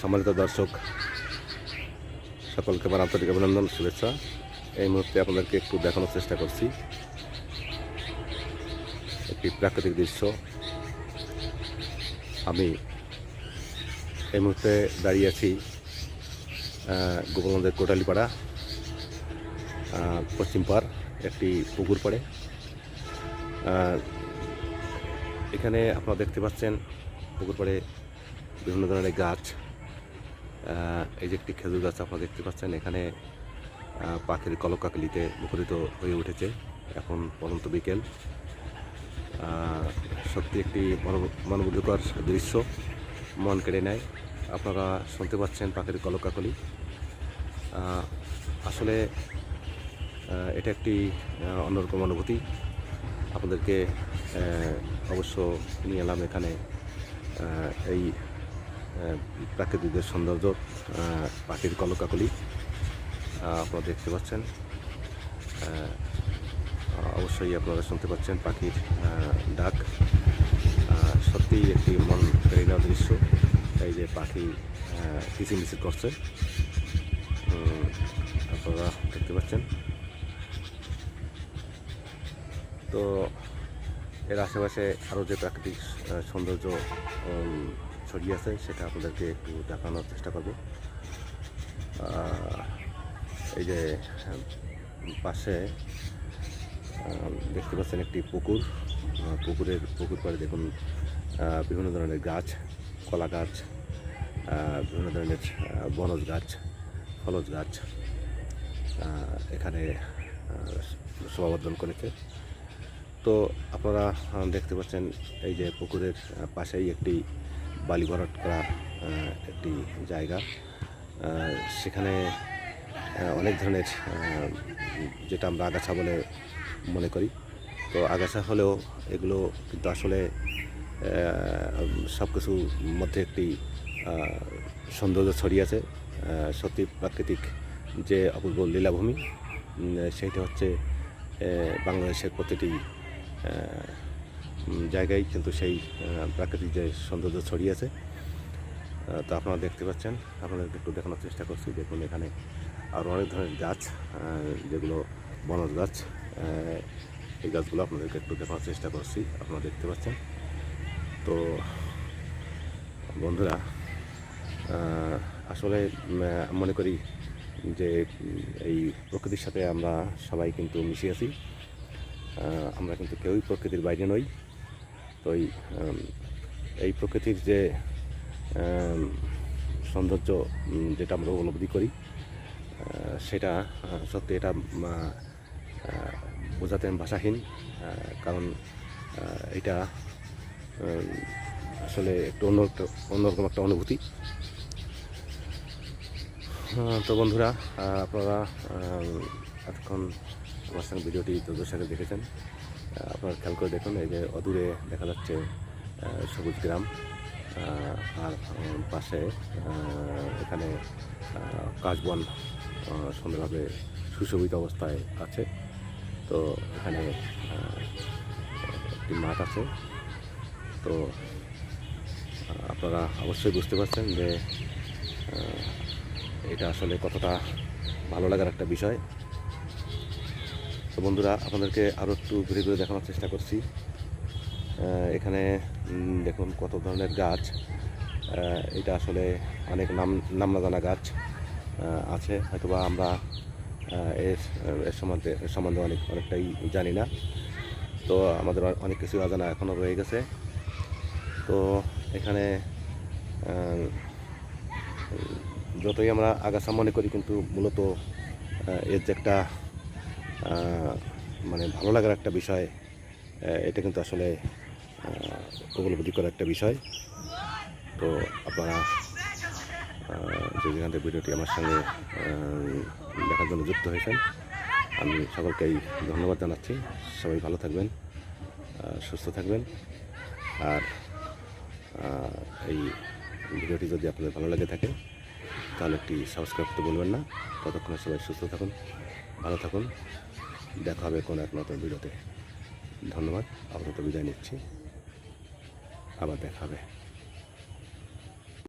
সম্মানিত দর্শক, সকলকে আমার আন্তরিক অভিনন্দন, শুভেচ্ছা। এই মুহূর্তে আপনাদেরকে একটু দেখানোর চেষ্টা করছি। একটি প্রাকৃতিক দৃশ্য। আমি এই মুহূর্তে দাঁড়িয়ে আছি গোপালগঞ্জের কোটালিপাড়া পশ্চিম পাড়, একটি পুকুর পাড়ে। এখানে আপনারা দেখতে পাচ্ছেন পুকুর পাড়ে বিভিন্ন ধরনের গাছ এই যে একটি খেজুর গাছ আপনারা দেখতে পাচ্ছেন, এখানে পাখির কলকাকলিতে মুখরিত হয়ে উঠেছে এখন পরন্ত বিকেল। সত্যি একটি মনো- মনোমুগ্ধকর দৃশ্য, মন কেড়ে নেয়। আপনারা শুনতে পাচ্ছেন পাখির কলকাকলি। আসলে এটা একটি অন্যরকম অনুভূতি। আপনাদেরকে অবশ্য নিয়ে এলাম এখানে এই প্রাকৃতিক সৌন্দর্য পাখির কলকাকলি আপনারা দেখতে পাচ্ছেন। অবশ্যই আপনারা শুনতে পাচ্ছেন পাখির ডাক। সত্যিই একটি মন নেওয়ার দৃশ্য, এই যে পাখি কিচিরমিচির করছে। আপনারা দেখতে পাচ্ছেন। তো, এর আশেপাশে আরও যে প্রাকৃতিক সৌন্দর্য ছড়িয়ে আছে, সেটা আপনাদেরকে একটু দেখানোর চেষ্টা করব। এই যে পাশে দেখতে পাচ্ছেন একটি পুকুর। পুকুরের, পুকুর পাড়ে দেখুন বিভিন্ন ধরনের গাছ, কলা গাছ বিভিন্ন ধরনের বনজ গাছ, ফলজ গাছ এখানে শোভাবর্ধন করেছে। তো আপনারা দেখতে পাচ্ছেন এই যে পুকুরের পাশেই একটি বালি ভরাট করা একটি জায়গা। সেখানে অনেক ধরনের যেটা আমরা আগাছা বলে মনে করি। তো আগাছা হলেও এগুলো কিন্তু আসলে সব কিছুর মধ্যে একটি সৌন্দর্য ছড়িয়ে আছে। সত্যি প্রাকৃতিক যে অপূর্ব লীলাভূমি সেইটা হচ্ছে বাংলাদেশের প্রতিটি জায়গায় কিন্তু সেই প্রাকৃতিক যে সৌন্দর্য ছড়িয়ে আছে। আহ, তো আপনারা দেখতে পাচ্ছেন আপনাদেরকে একটু দেখানোর চেষ্টা করছি দেখুন এখানে আরও অনেক ধরনের গাছ যেগুলো বনজ গাছ এই গাছগুলো আপনাদেরকে একটু দেখানোর চেষ্টা করছি আপনারা দেখতে পাচ্ছেন। তো বন্ধুরা আসলে মনে করি যে এই প্রকৃতির সাথে আমরা সবাই কিন্তু মিশে আছি। আমরা কিন্তু কেউই প্রকৃতির বাইরে নই। তো এই প্রকৃতির যে সৌন্দর্য যেটা আমরা উপলব্ধি করি সেটা সত্যি এটা বোঝাতে ভাষাহীন কারণ এটা আসলে একটু অন্য অন্যরকম একটা অনুভূতি। তো বন্ধুরা আপনারা এতক্ষণ আমার সঙ্গে ভিডিওটি সাথে দেখেছেন। আপনারা খেয়াল করে দেখুন, এই যে অদূরে দেখা যাচ্ছে সবুজ গ্রাম আর পাশে এখানে কাশবন সুন্দরভাবে সুশোভিত অবস্থায় আছে। তো এখানে একটি মাঠ আছে। তো আপনারা অবশ্যই বুঝতে পারছেন যে এটা আসলে কতটা ভালো লাগার একটা বিষয়। তো বন্ধুরা, আপনাদেরকে আরও একটু ঘুরে ঘুরে দেখানোর চেষ্টা করছি। এখানে দেখুন কত ধরনের গাছ। এটা আসলে অনেক নাম নাম না জানা গাছ আছে। হয়তোবা আমরা এর এর সম্বন্ধে সম্বন্ধে অনেক, অনেকটাই জানি না। তো আমাদের অনেক কিছু অজানা এখনও রয়ে গেছে। তো এখানে যতই আমরা আগাছা মনে করি, কিন্তু মূলত এর যে একটা মানে ভালো লাগার একটা বিষয় এটা কিন্তু আসলে উপলব্ধি করার একটা বিষয়। তো আপনারা যে যেখান থেকে ভিডিওটি আমার সঙ্গে দেখার জন্য যুক্ত হয়েছেন, আমি সকলকেই ধন্যবাদ জানাচ্ছি। সবাই ভালো থাকবেন সুস্থ থাকবেন। আর এই ভিডিওটি যদি আপনাদের ভালো লাগে থাকে, তাহলে একটি সাবস্ক্রাইব করতে বলবেন না। ততক্ষণে সবাই সুস্থ থাকুন। ভালো থাকুন। দেখা হবে কোনো এক নতুন ভিডিওতে। ধন্যবাদ। আপাতত বিদায় নিচ্ছি। আবার দেখা হবে।